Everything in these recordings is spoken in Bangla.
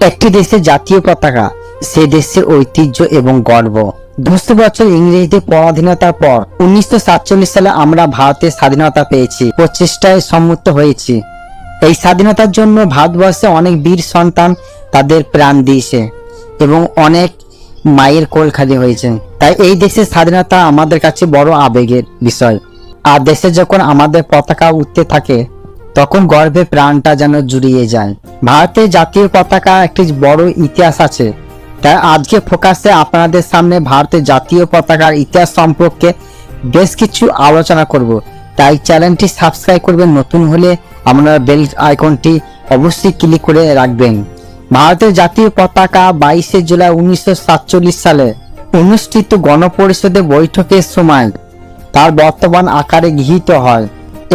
একটি দেশের জাতীয় পতাকা, সে দেশের ঐতিহ্য এবং গর্ব। দুশো বছর ইংরেজদের পরাধীনতার পর উনিশশো সাতচল্লিশ সালে আমরা ভারতের স্বাধীনতা পেয়েছি, প্রচেষ্টায় সম্মুক্ত হয়েছি। এই স্বাধীনতার জন্য ভারতবর্ষে অনেক বীর সন্তান তাদের প্রাণ দিয়েছে এবং অনেক মায়ের কোল খালি হয়েছে। তাই এই দেশের স্বাধীনতা আমাদের কাছে বড় আবেগের বিষয়। আর দেশে যখন আমাদের পতাকা উঠতে থাকে তখন গর্বে প্রাণটা যেন জুড়িয়ে যায়। ভারতের জাতীয় পতাকা একটি বড় ইতিহাস আছে। তাই আজকে ফোকাসে আপনাদের সামনে ভারতের জাতীয় পতাকার ইতিহাস সম্পর্কে বেশ কিছু আলোচনা করব। তাই চ্যানেলটি সাবস্ক্রাইব করবেন, নতুন হলে আপনারা বেল আইকনটি অবশ্যই ক্লিক করে রাখবেন। ভারতের জাতীয় পতাকা বাইশে জুলাই উনিশশো সাতচল্লিশ সালে অনুষ্ঠিত গণপরিষদের বৈঠকের সময় তার বর্তমান আকারে গৃহীত হয়।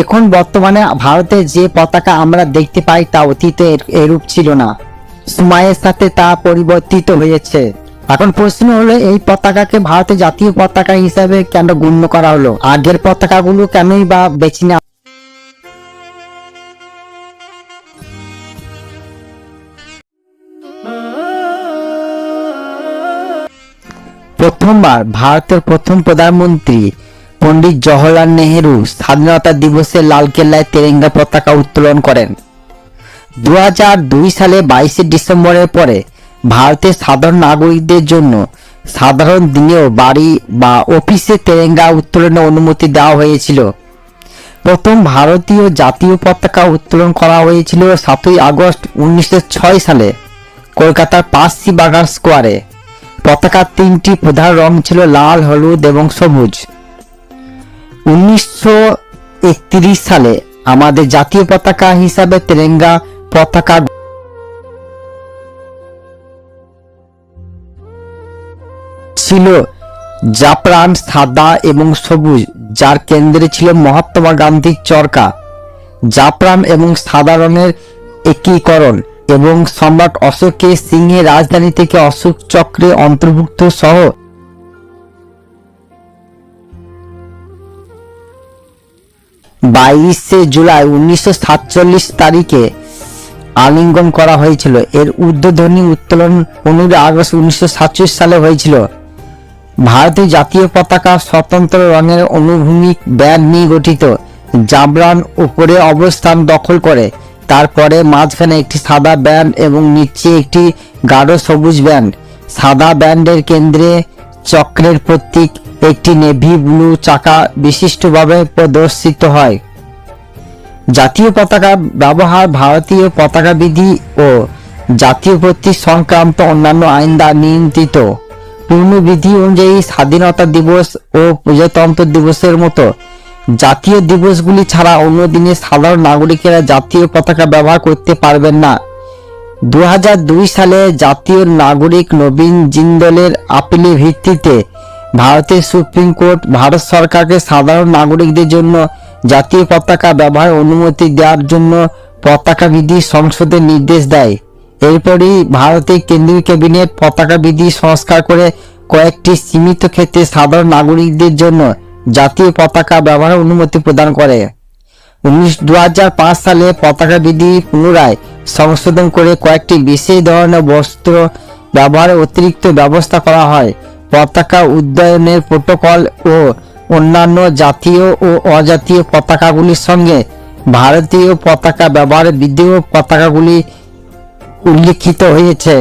এখন বর্তমানে ভারতে যে পতাকা আমরা দেখতে পাই তা অতীতে এরূপ ছিল না। সময়ের সাথে তা পরিবর্তিত হয়েছে। এখন প্রশ্ন হলো, এই পতাকাকে ভারতের জাতীয় পতাকা হিসাবে কেন গণ্য করা হলো? আগের পতাকাগুলো কেনই বা বেছে নেওয়া প্রথমবার ভারতের প্রথম প্রধানমন্ত্রী পণ্ডিত জওহরলাল নেহেরু স্বাধীনতা দিবসে লালকেল্লায় তেরেঙ্গা পতাকা উত্তোলন করেন। দু সালে বাইশে ডিসেম্বরের পরে ভারতের সাধারণ নাগরিকদের জন্য সাধারণ দিনেও বাড়ি বা অফিসে তেরেঙ্গা উত্তোলনের অনুমতি দেওয়া হয়েছিল। প্রথম ভারতীয় জাতীয় পতাকা উত্তোলন করা হয়েছিল সাতই আগস্ট উনিশশো ছয় সালে কলকাতার পাঁচশি বাগান স্কোয়ারে। পতাকার তিনটি প্রধান রং ছিল লাল, হলুদ এবং সবুজ। উনিশশো একত্রিশ সালে আমাদের জাতীয় পতাকা হিসাবে তেরেঙ্গা পতাকা ছিল জাফরান, সাদা এবং সবুজ, যার কেন্দ্রে ছিল মহাত্মা গান্ধীর চরকা। জাফরান এবং সাদা রঙের একীকরণ এবং সম্রাট অশোকের সিংহের রাজধানী থেকে অশোক চক্রে অন্তর্ভুক্ত সহ বাইশে জুলাই উনিশশো সাতচল্লিশ তারিখে আলিঙ্গন করা হয়েছিল। এর উদ্বোধনী উত্তোলন পনেরোই আগস্ট উনিশশো সাতচল্লিশ সালে হয়েছিল। ভারতের জাতীয় পতাকা স্বতন্ত্র রঙের অনুভূমিক ব্যান্ড নিয়ে গঠিত। জাবরান উপরে অবস্থান দখল করে। তারপরে মাঝখানে একটি সাদা ব্যান্ড এবং নিচে একটি গাঢ় সবুজ ব্যান্ড। সাদা ব্যান্ডের কেন্দ্রে চক্রের প্রতীক একটি নেভি ব্লু চাকা বিশিষ্টভাবে প্রদর্শিত হয়। জাতীয় পতাকা ব্যবহার ভারতীয় পতাকা বিধি ও জাতীয় প্রতীক সংক্রান্ত অন্যান্য আইন দ্বারা নিয়ন্ত্রিত। পূর্ণ বিধি অনুযায়ী স্বাধীনতা দিবস ও প্রজাতন্ত্র দিবসের মতো জাতীয় দিবসগুলি ছাড়া অন্য দিনে সাধারণ নাগরিকেরা জাতীয় পতাকা ব্যবহার করতে পারবেন না। দু হাজার দুই সালে জাতীয় নাগরিক নবীন জিন্দলের আপিলের ভিত্তিতে ভারতের সুপ্রিম কোর্ট, ভারত সরকারকে সাধারণ নাগরিকদের জন্য জাতীয় পতাকা ব্যবহার অনুমতি দেওয়ার জন্য পতাকা বিধি সংসদের নির্দেশ দেয়। এরপরই ভারতের কেন্দ্রীয় ক্যাবিনেট পতাকা বিধি সংস্কার করে কয়েকটি সীমিত ক্ষেত্রে সাধারণ নাগরিকদের জন্য জাতীয় পতাকা ব্যবহার অনুমতি প্রদান করে। উনিশ সালে পতাকা বিধি পুনরায় সংশোধন করে কয়েকটি বিশেষ ধরনের বস্ত্র ব্যবহারের অতিরিক্ত ব্যবস্থা করা হয়। পতাকা উদ্যয়নের প্রোটোকল ও অন্যান্য জাতীয় ও অজাতীয় পতাকাগুলির সঙ্গে ভারতীয় পতাকা ব্যবহারের বিদ্রোহ পতাকাগুলি উল্লিখিত হয়েছে।